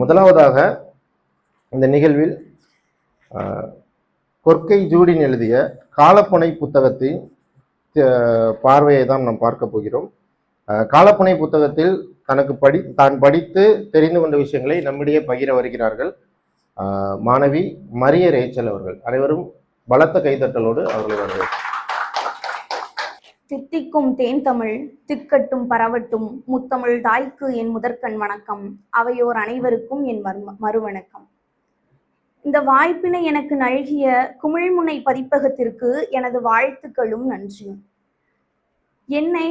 முதலாவதாக இந்த நிகழ்வில் கொர்க்கை கொற்கை ஜூடின் எழுதிய காலப்புனை புத்தகத்தின் பார்வையை தான் நாம் பார்க்க போகிறோம். காலப்புனை புத்தகத்தில் தனக்கு படி தான் படித்து தெரிந்து கொண்ட விஷயங்களை நம்மிடையே பகிர வருகிறார்கள் மாணவி மரிய ரேச்சல் அவர்கள். அனைவரும் பலத்த கைதட்டலோடு அவர்களை வரவேற்கிறார் தித்திக்கும் தேன் தமிழ் திக்கட்டும் பரவட்டும் முத்தமிழ் தாய்க்கு என் முதற்கண் வணக்கம். அவையோர் அனைவருக்கும் என் மர்ம மறுவணக்கம். இந்த வாய்ப்பினை எனக்கு நல்கிய குமிழ்முனை பதிப்பகத்திற்கு எனது வாழ்த்துக்களும் நன்றியும் என்னை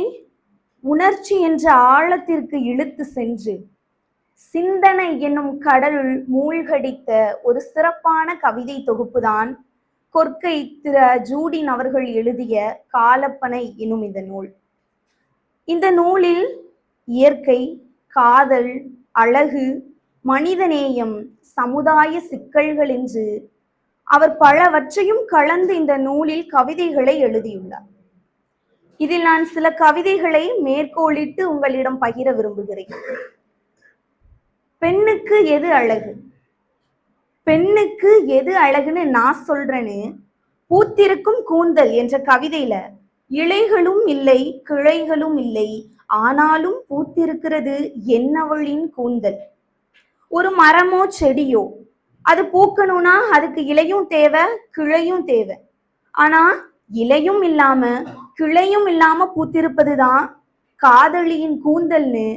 உணர்ச்சி என்ற ஆழத்திற்கு இழுத்து சென்று சிந்தனை என்னும் கடலுள் மூழ்கடித்த ஒரு சிறப்பான கவிதை தொகுப்புதான் கொற்கை திரு ஜூடின் அவர்கள் எழுதிய காலப்பனை எனும் இந்த நூல். இந்த நூலில் இயற்கை காதல் அழகு மனிதநேயம் சமுதாய சிக்கல்கள் என்று அவர் பலவற்றையும் கலந்து இந்த நூலில் கவிதைகளை எழுதியுள்ளார். இதில் நான் சில கவிதைகளை மேற்கோளிட்டு உங்களிடம் பகிர விரும்புகிறேன். பெண்ணுக்கு எது அழகு? பெண்ணுக்கு எது அழகுன்னு நான் சொல்றேன்னு பூத்திருக்கும் கூந்தல் என்ற கவிதையில இலைகளும் இல்லை கிளைகளும் இல்லை ஆனாலும் பூத்திருக்கிறது என்னவளின் கூந்தல். ஒரு மரமோ செடியோ அது பூக்கணும்னா அதுக்கு இலையும் தேவை கிளையும் தேவை. ஆனா இலையும் இல்லாம கிளையும் இல்லாம பூத்திருப்பதுதான் காதலியின் கூந்தல்னு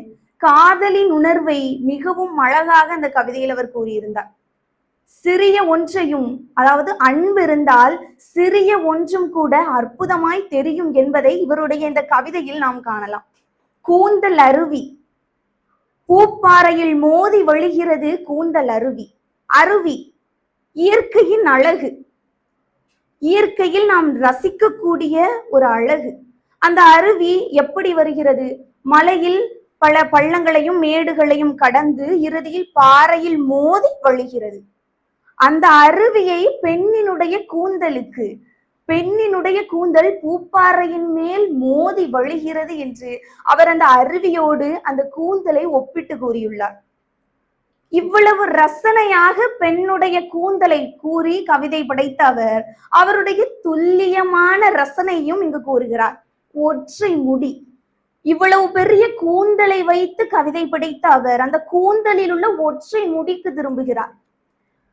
காதலின் உணர்வை மிகவும் அழகாக அந்த கவிதையில் அவர் கூறியிருந்தார். சிறிய ஒன்றையும் அதாவது அன்பு இருந்தால் சிறிய ஒன்றும் கூட அற்புதமாய் தெரியும் என்பதை இவருடைய இந்த கவிதையில் நாம் காணலாம். கூந்தல் அருவி. பூப்பாறையில் மோதி வழிகிறது கூந்தல் அருவி. அருவி. இயற்கையின் அழகு. இயற்கையில் நாம் ரசிக்கக்கூடிய ஒரு அழகு. அந்த அருவி எப்படி வருகிறது? மலையில் பல பள்ளங்களையும் மேடுகளையும் கடந்து இறுதியில் பாறையில் மோதி வழிகிறது. அந்த அருவியை பெண்ணினுடைய கூந்தலுக்கு பெண்ணினுடைய கூந்தல் பூப்பாறையின் மேல் மோதி வழிகிறது என்று அவர் அந்த அருவியோடு அந்த கூந்தலை ஒப்பிட்டு கூறியுள்ளார். இவ்வளவு ரசனையாக பெண்ணுடைய கூந்தலை கூறி கவிதை படைத்த அவர் அவருடைய துல்லியமான ரசனையும் இங்கு கூறுகிறார். ஒற்றை முடி. இவ்வளவு பெரிய கூந்தலை வைத்து கவிதை படைத்த அவர் அந்த கூந்தலில் உள்ள ஒற்றை முடிக்கு திரும்புகிறார்.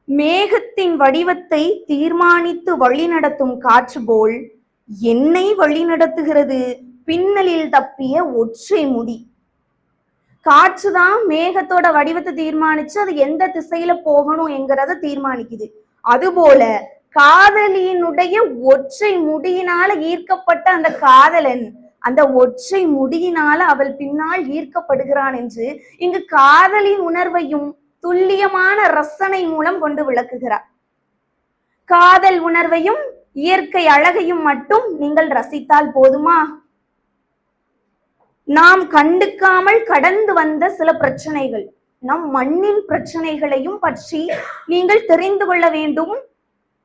மேகத்தின் வடிவத்தை தீர்மானித்து வழிநடத்தும் காற்று போல் என்னை வழிநடத்துகிறது. பின்னலில் தப்பிய ஒற்றை முடி. காற்றுதான் மேகத்தோட வடிவத்தை தீர்மானிச்சு அது எந்த திசையில போகணும் என்கிறத தீர்மானிக்குது. அதுபோல காதலியினுடைய ஒற்றை முடியினால ஈர்க்கப்பட்ட அந்த காதலன் அந்த ஒற்றை முடியினால அவள் பின்னால் ஈர்க்கப்படுகிறான் என்று இங்கு காதலின் உணர்வையும் துல்லியமான ரசனை மூலம் கொண்டு விளக்குகிறார். காதல் உணர்வையும் இயற்கை அழகையும் மட்டும் நீங்கள் ரசித்தால் போதுமா? நாம் கண்டுக்காமல் கடந்து வந்த சில பிரச்சனைகள் நம் மண்ணின் பிரச்சனைகளையும் பற்றி நீங்கள் தெரிந்து கொள்ள வேண்டும்.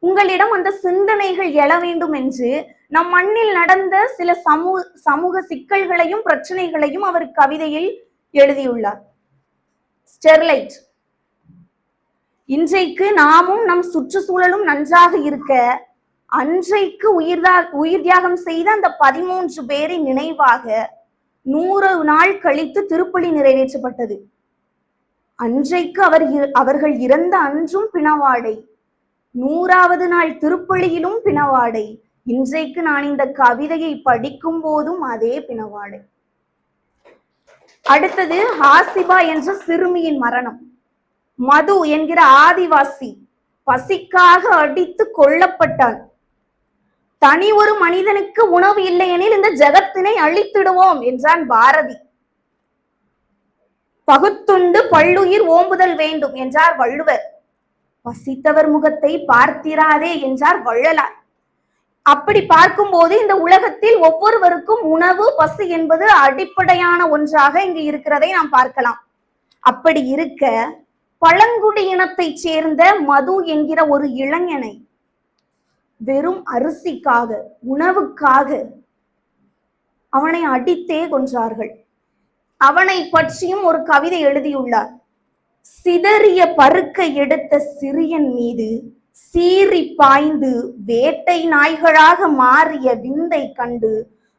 உங்களிடம் அந்த சிந்தனைகள் எழ வேண்டும் என்று நம் மண்ணில் நடந்த சில சமூக சமூக சிக்கல்களையும் பிரச்சனைகளையும் அவர் கவிதையில் எழுதியுள்ளார். ஸ்டெர்லைட் இன்றைக்கு நாமும் நம் சுற்றுச்சூழலும் நன்றாக இருக்க அன்றைக்கு உயிர்தா உயிர் தியாகம் செய்த அந்த பதிமூன்று பேரின் நினைவாக நூறு நாள் கழித்து திருப்பலி நிறைவேற்றப்பட்டது. அன்றைக்கு அவர் அவர்கள் இறந்த அன்றும் பிணவாடை. நூறாவது நாள் திருப்பலியிலும் பிணவாடை. இன்றைக்கு நான் இந்த கவிதையை படிக்கும் போதும் அதே பிணவாடை. அடுத்தது ஹாசிபா என்ற சிறுமியின் மரணம். மது என்கிற ஆதிவாசி பசிக்காக அடித்து கொல்லப்பட்டான். தனி ஒரு மனிதனுக்கு உணவு இல்லையெனில் இந்த ஜெகத்தினை அழித்திடுவோம் என்றான் பாரதி. பகுத்துண்டு பல்லுயிர் ஓம்புதல் வேண்டும் என்றார் வள்ளுவர். பசித்தவர் முகத்தை பார்த்திராதே என்றார் வள்ளலார். அப்படி பார்க்கும்போது இந்த உலகத்தில் ஒவ்வொருவருக்கும் உணவு பசி என்பது அடிப்படையான ஒன்றாக இங்கு இருக்கிறதை நாம் பார்க்கலாம். அப்படி இருக்க பழங்குடி இனத்தைச் சேர்ந்த மது என்கிற ஒரு இளைஞனை வெறும் அரிசிக்காக உணவுக்காக அவனை அடித்தே கொன்றார்கள். அவனை பற்றியும் ஒரு கவிதை எழுதியுள்ளார். சிதறிய பருக்கை எடுத்த சிறியன் மீது சீறி பாய்ந்து வேட்டை நாய்களாக மாறிய விந்தை கண்டு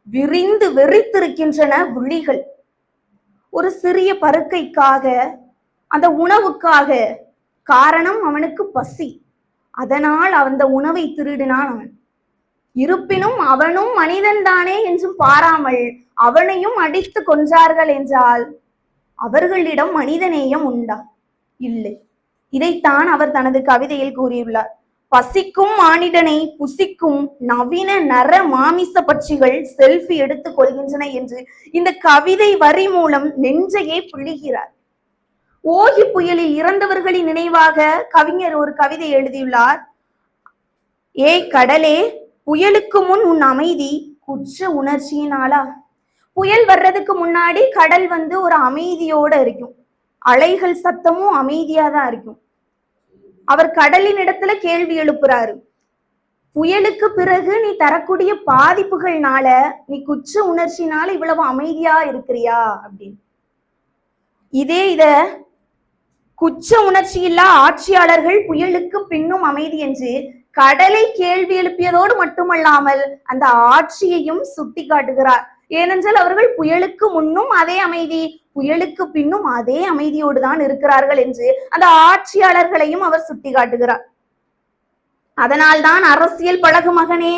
விரிந்து வெறித்திருக்கின்றன விழிகள். ஒரு சிறிய பருக்கைக்காக அந்த உணவுக்காக காரணம் அவனுக்கு பசி. அதனால் அந்த உணவை திருடினான் அவன். இருப்பினும் அவனும் மனிதன்தானே என்றும் பாராமல் அவனையும் அடித்து கொன்றார்கள் என்றால் அவர்களிடம் மனிதநேயம் உண்டா? இல்லை. இதைத்தான் அவர் தனது கவிதையில் கூறியுள்ளார். பசிக்கும் மானிடனை புசிக்கும் நவீன நர மாமிச பட்சிகள் செல்ஃபி எடுத்துக் கொள்கின்றன என்று இந்த கவிதை வரி மூலம் நெஞ்சையே பிழிகிறார். ஓகி புயலில் இறந்தவர்களின் நினைவாக கவிஞர் ஒரு கவிதை எழுதியுள்ளார். ஏய் கடலே புயலுக்கு முன் உன் அமைதி குற்ற உணர்ச்சியினாலா புயல் வர்றதுக்கு முன்னாடி கடல் வந்து ஒரு அமைதியோட இருக்கும். அலைகள் சத்தமும் அமைதியா தான் இருக்கும். அவர் கடலின் இடத்துல கேள்வி எழுப்புறாரு. புயலுக்கு பிறகு நீ தரக்கூடிய பாதிப்புகள்னால நீ குற்ற உணர்ச்சினால இவ்வளவு அமைதியா இருக்கிறியா அப்படின்னு. இதே இத குச்ச உணர்ச்சி இல்லா ஆட்சியாளர்கள் புயலுக்கு பின்னும் அமைதி என்று கடலை கேள்வி எழுப்பியதோடு மட்டுமல்லாமல் அந்த ஆட்சியையும் சுட்டி காட்டுகிறார் ஏனென்றால் அவர்கள் புயலுக்கு முன்னும் அதே அமைதி புயலுக்கு பின்னும் அதே அமைதியோடு தான் இருக்கிறார்கள் என்று அந்த ஆட்சியாளர்களையும் அவர் சுட்டி காட்டுகிறார் அதனால்தான் அரசியல் பழகு மகனே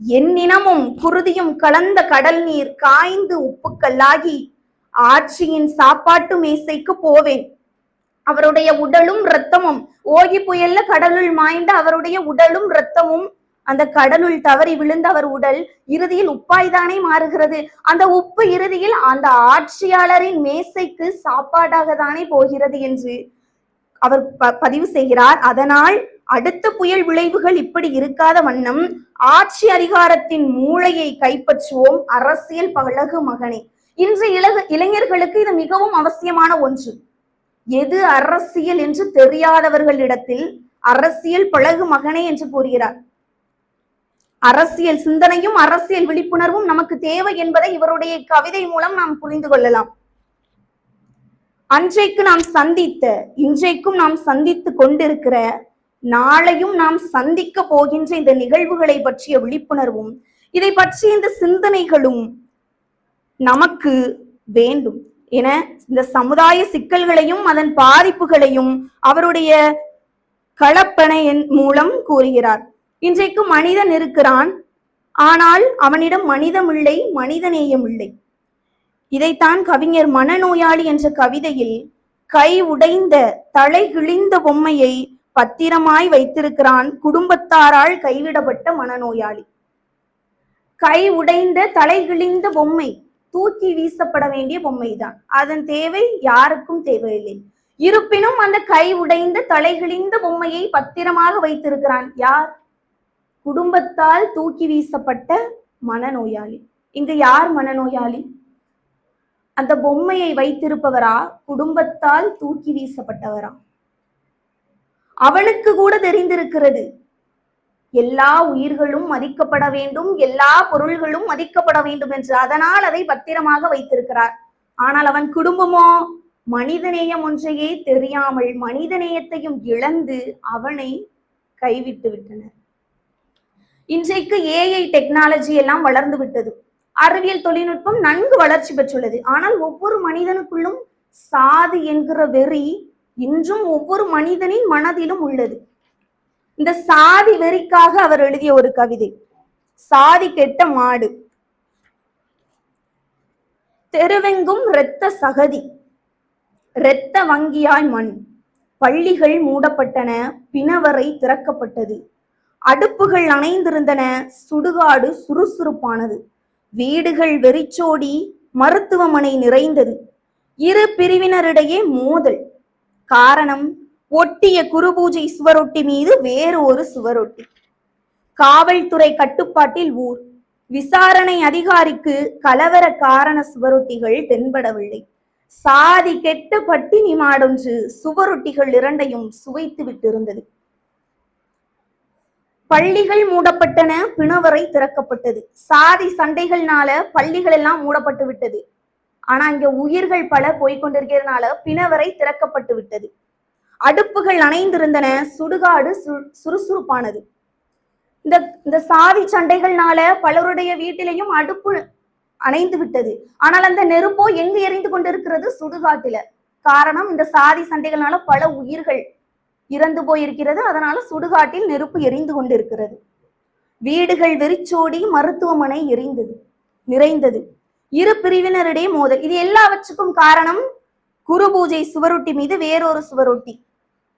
என் இனமும் குருதியும் கலந்த கடல் நீர் காய்ந்து உப்புக்கல்லாகி ஆட்சியின் சாப்பாட்டு மேசைக்கு போவேன். அவருடைய உடலும் இரத்தமும். ஓகி புயல்ல கடலுள் மாய்ந்த அவருடைய உடலும் இரத்தமும். அந்த கடலுள் தவறி விழுந்த அவர் உடல் இறுதியில் உப்பாய்தானே மாறுகிறது. அந்த உப்பு இறுதியில் அந்த ஆட்சியாளரின் மேசைக்கு சாப்பாடாக தானே போகிறது என்று அவர் ப- பதிவு செய்கிறார். அதனால் அடுத்த புயல் விளைவுகள் இப்படி இருக்காத வண்ணம் ஆட்சி அதிகாரத்தின் மூளையை கைப்பற்றுவோம். அரசியல் பழகு மகனே. இன்று இளகு இளைஞர்களுக்கு இது மிகவும் அவசியமான ஒன்று. எது அரசியல் என்று தெரியாதவர்களிடத்தில் அரசியல் பழகு மகனே என்று கூறுகிறார். அரசியல் சிந்தனையும் அரசியல் விழிப்புணர்வும் நமக்கு தேவை என்பதை இவருடைய கவிதை மூலம் நாம் புரிந்து கொள்ளலாம். அன்றைக்கு நாம் சந்தித்த இன்றைக்கும் நாம் சந்தித்து கொண்டிருக்கிற நாளையும் நாம் சந்திக்க போகின்ற இந்த நிகழ்வுகளை பற்றிய விழிப்புணர்வும் இதை பற்றிய இந்த சிந்தனைகளும் நமக்கு வேண்டும். என இந்த சமுதாய சிக்கல்களையும் அதன் பாதிப்புகளையும் அவருடைய களப்பனையின் மூலம் கூறுகிறார். இன்றைக்கு மனிதன் இருக்கிறான் ஆனால் அவனிடம் மனிதமில்லை மனிதநேயம் இல்லை. இதைத்தான் கவிஞர் மனநோயாளி என்ற கவிதையில் கை உடைந்த தலை கிழிந்த பொம்மையை பத்திரமாய் வைத்திருக்கிறான் குடும்பத்தாரால் கைவிடப்பட்ட மனநோயாளி. கை உடைந்த தலை கிழிந்த பொம்மை தூக்கி வீசப்பட வேண்டிய பொம்மைதான். அதன் தேவை யாருக்கும் தேவையில்லை. இருப்பினும் அந்த கை உடைந்த தலைகிழிந்த பொம்மையை பத்திரமாக வைத்திருக்கிறான் யார்? குடும்பத்தால் தூக்கி வீசப்பட்ட மனநோயாளி. இங்கு யார் மனநோயாளி? அந்த பொம்மையை வைத்திருப்பவரா? குடும்பத்தால் தூக்கி வீசப்பட்டவரா? அவனுக்கு கூட தெரிந்திருக்கிறது எல்லா உயிர்களும் மதிக்கப்பட வேண்டும் எல்லா பொருள்களும் மதிக்கப்பட வேண்டும் என்று அதனால் அதை பத்திரமாக வைத்திருக்கிறார். ஆனால் அவன் குடும்பமோ மனிதநேயம் ஒன்றையே தெரியாமல் மனிதநேயத்தையும் இழந்து அவனை கைவிட்டு விட்டனர். இன்றைக்கு ஏஐ டெக்னாலஜி எல்லாம் வளர்ந்து விட்டது. அறிவியல் தொழில்நுட்பம் நன்கு வளர்ச்சி பெற்றுள்ளது. ஆனால் ஒவ்வொரு மனிதனுக்குள்ளும் சாதி என்கிற வெறி இன்றும் ஒவ்வொரு மனிதனின் மனதிலும் உள்ளது. இந்த சாதி வெறிக்காக அவர் எழுதிய ஒரு கவிதை. சாதி கெட்ட மாடு. தெருவெங்கும் இரத்த சகதி. இரத்த வங்கியாய் மண். பள்ளிகள் மூடப்பட்டன பிணவரை திறக்கப்பட்டது. அடுப்புகள் அணைந்திருந்தன சுடுகாடு சுறுசுறுப்பானது. வீடுகள் வெறிச்சோடி மருத்துவமனை நிறைந்தது. இரு பிரிவினரிடையே மோதல். காரணம் ஒட்டிய குருபூஜை சுவரொட்டி மீது வேறு ஒரு சுவரொட்டி. காவல்துறை கட்டுப்பாட்டில் ஊர். விசாரணை அதிகாரிக்கு கலவர காரண சுவரொட்டிகள் தென்படவில்லை. சாதி கெட்ட பட்டினி மாடொன்று சுவரொட்டிகள் இரண்டையும் சுவைத்து விட்டிருந்தது. பள்ளிகள் மூடப்பட்டன பிணவரை திறக்கப்பட்டது. சாதி சண்டைகள்னால பள்ளிகள் எல்லாம் மூடப்பட்டு விட்டது ஆனா இங்க உயிர்கள் பல போய்கொண்டிருக்கிறதுனால பிணவரை திறக்கப்பட்டு விட்டது அடுப்புகள் அணைந்திருந்தன. சுடுகாடு சு- சுறுசுறுப்பானது. இந்த இந்த சாதி சண்டைகள்னால பலருடைய வீட்டிலையும் அடுப்பு அணைந்து விட்டது. ஆனால் அந்த நெருப்போ எங்கு எரிந்து கொண்டிருக்கிறது? சுடுகாட்டில. காரணம் இந்த சாதி சண்டைகள்னால பல உயிர்கள் இறந்து போயிருக்கிறது. அதனால சுடுகாட்டில் நெருப்பு எரிந்து கொண்டிருக்கிறது. வீடுகள் வெறிச்சோடி மருத்துவமனை எரிந்தது நிறைந்தது. இரு பிரிவினரிடையே மோதல். இது எல்லாவற்றுக்கும் காரணம் குரு பூஜை சுவரொட்டி மீது வேறொரு சுவரொட்டி.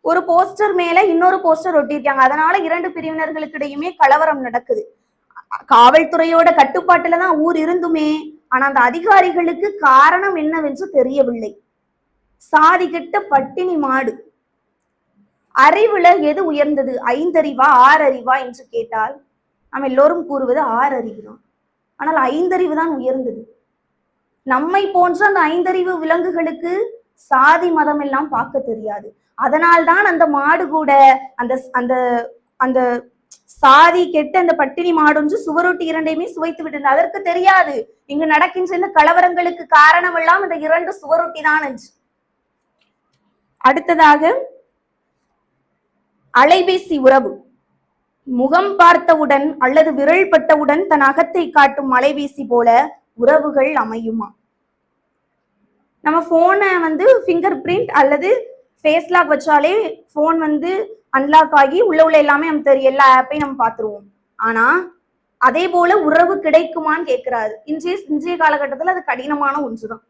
ஒரு போஸ்டர் மேல இன்னொரு போஸ்டர் ஒட்டியிருக்காங்க. அதனால இரண்டு பிரிவினர்களுக்கு இடையுமே கலவரம் நடக்குது. காவல்துறையோட கட்டுப்பாட்டுல தான் ஊர் இருந்துமே. ஆனா அந்த அதிகாரிகளுக்கு காரணம் என்னவென்று தெரியவில்லை. சாதி கிட்ட பட்டினி மாடு. அறிவுல எது உயர்ந்தது? ஐந்தறிவா ஆறறிவா என்று கேட்டால் நம்ம எல்லோரும் கூறுவது ஆறறிவு தான். ஆனால் ஐந்தறிவு தான் உயர்ந்தது. நம்மை போன்ற அந்த ஐந்தறிவு விலங்குகளுக்கு சாதி மதம் எல்லாம் பார்க்க தெரியாது. அதனால்தான் அந்த மாடு கூட அந்த அந்த அந்த சாதி கெட்டு அந்த பட்டினி மாடொன்று சுவரொட்டி இரண்டையுமே சுவைத்து விட்டது அதற்கு தெரியாது. இங்கு நடக்கின்ற இந்த கலவரங்களுக்கு காரணம் எல்லாம் இந்த இரண்டு சுவரொட்டி தான் என்று அடுத்ததாக அலைபேசி உறவு. முகம் பார்த்தவுடன் அல்லது விரல் பட்டவுடன் தன் அகத்தை காட்டும் அலைபேசி போல உறவுகள் அமையுமா? நம்ம ஃபோனை வந்து ஃபிங்கர் பிரிண்ட் அல்லது ஃபேஸ் லாக் வச்சாலே ஃபோன் வந்து அன்லாக் ஆகி உள்ள உள்ள எல்லாமே நம்ம தெரியும். எல்லா ஆப்பையும் நம்ம பார்த்துருவோம். ஆனா அதே போல உறவு கிடைக்குமான்னு கேட்கிறாரு. இன்றைய இன்றைய காலகட்டத்தில் அது கடினமான ஒன்றுதான்.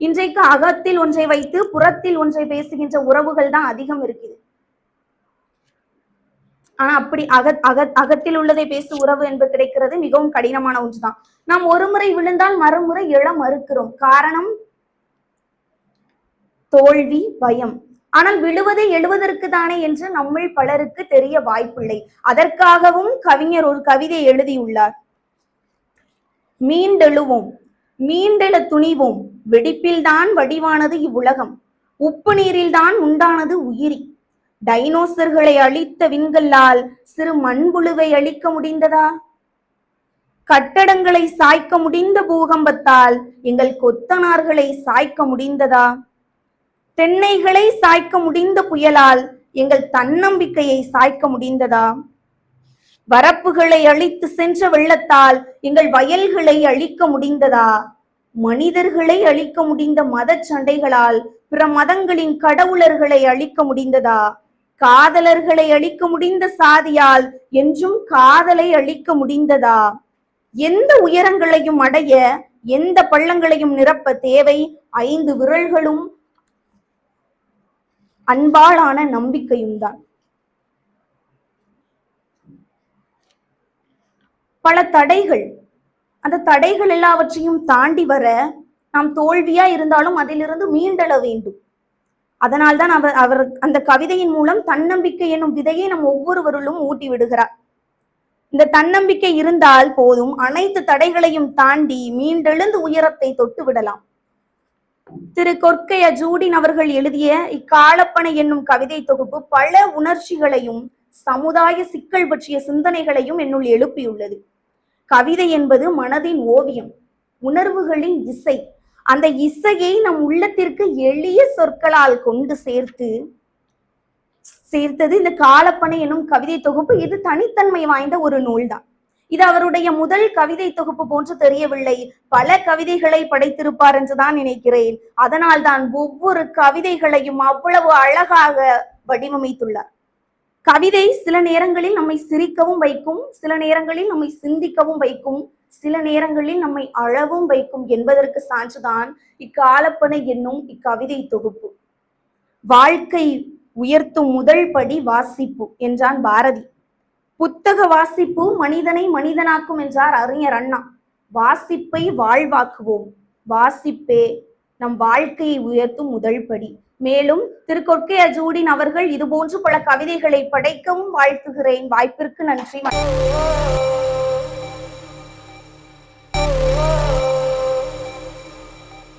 இன்றைக்கு அகத்தில் ஒன்றை வைத்து புறத்தில் ஒன்றை பேசுகின்ற உறவுகள் தான் அதிகம் இருக்குது. ஆனா அப்படி அக அக அகத்தில் உள்ளதை பேசு உறவு என்பது கிடைக்கிறது மிகவும் கடினமான ஒன்றுதான். நாம் ஒரு முறை விழுந்தால் மறுமுறை எழ மறுக்கிறோம். காரணம் தோல்வி பயம். ஆனால் விழுவதை எழுவதற்கு தானே என்று நம்மில் பலருக்கு தெரிய வாய்ப்பில்லை. அதற்காகவும் கவிஞர் ஒரு கவிதை எழுதியுள்ளார். மீண்டெழுவோம் மீண்டெழ துணிவோம் வெடிப்பில்தான் வடிவானது இவ்வுலகம். உப்பு நீரில்தான் உண்டானது உயிரி. டைனோசர்களை அழித்த விண்கல்லால் சிறு மண்புழுவை அழிக்க முடிந்ததா? கட்டடங்களை சாய்க்க முடிந்த பூகம்பத்தால் எங்கள் கொத்தனார்களை சாய்க்க முடிந்ததா? தென்னைகளை சாய்க்க முடிந்த புயலால் எங்கள் தன்னம்பிக்கையை சாய்க்க முடிந்ததா? வரப்புகளை அழித்து சென்ற வெள்ளத்தால் எங்கள் வயல்களை அழிக்க முடிந்ததா? மனிதர்களை அழிக்க முடிந்த மத சண்டைகளால் பிற மதங்களின் கடவுளர்களை அழிக்க முடிந்ததா? காதலர்களை அழிக்க முடிந்த சாதியால் என்றும் காதலை அழிக்க முடிந்ததா? எந்த உயரங்களையும் அடைய எந்த பள்ளங்களையும் நிரப்ப தேவை? ஐந்து விரல்களும் அன்பாலான நம்பிக்கையும் தான் பல தடைகள் அந்த தடைகள் எல்லாவற்றையும் தாண்டி வர நாம் தோல்வியா இருந்தாலும் அதிலிருந்து மீண்டெழ வேண்டும். அதனால்தான் அவர் அவர் அந்த கவிதையின் மூலம் தன்னம்பிக்கை என்னும் விதையை நம் ஒவ்வொருவருளும் ஊட்டி விடுகிறார். இந்த தன்னம்பிக்கை இருந்தால் போதும் அனைத்து தடைகளையும் தாண்டி மீண்டெழுந்து உயரத்தை தொட்டு விடலாம். திரு கொற்கைய ஜூடின் அவர்கள் எழுதிய இக்காலப்பனை என்னும் கவிதை தொகுப்பு பல உணர்ச்சிகளையும் சமுதாய சிக்கல் பற்றிய சிந்தனைகளையும் என்னுள் எழுப்பியுள்ளது. கவிதை என்பது மனதின் ஓவியம் உணர்வுகளின் இசை. அந்த இசையை நம் உள்ளத்திற்கு எளிய சொற்களால் கொண்டு சேர்த்து சேர்த்தது இந்த காலப்பனை என்னும் கவிதை தொகுப்பு. இது தனித்தன்மை வாய்ந்த ஒரு நூல்தான். இது அவருடைய முதல் கவிதை தொகுப்பு போன்று தெரியவில்லை. பல கவிதைகளை படைத்திருப்பார் என்றுதான் நினைக்கிறேன். அதனால் தான் ஒவ்வொரு கவிதைகளையும் அவ்வளவு அழகாக வடிவமைத்துள்ளார். கவிதை சில நேரங்களில் நம்மை சிரிக்கவும் வைக்கும் சில நேரங்களில் நம்மை சிந்திக்கவும் வைக்கும் சில நேரங்களில் நம்மை அழவும் வைக்கும் என்பதற்கு சான்றுதான் இக்காலப்பனை என்னும் இக்கவிதை தொகுப்பு. வாழ்க்கை உயர்த்தும் முதல் படி வாசிப்பு என்றான் பாரதி. புத்தக வாசிப்பு மனிதனை மனிதனாக்கும் என்றார் அறிஞர் அண்ணா. வாசிப்பை வாழ்வாக்குவோம். வாசிப்பே நம் வாழ்க்கையை உயர்த்தும் முதல் படி. மேலும் திரு கொற்கை அஜூடின் அவர்கள் இதுபோன்று பல கவிதைகளை படைக்கவும் வாழ்த்துகிறேன். வாய்ப்பிற்கு நன்றி.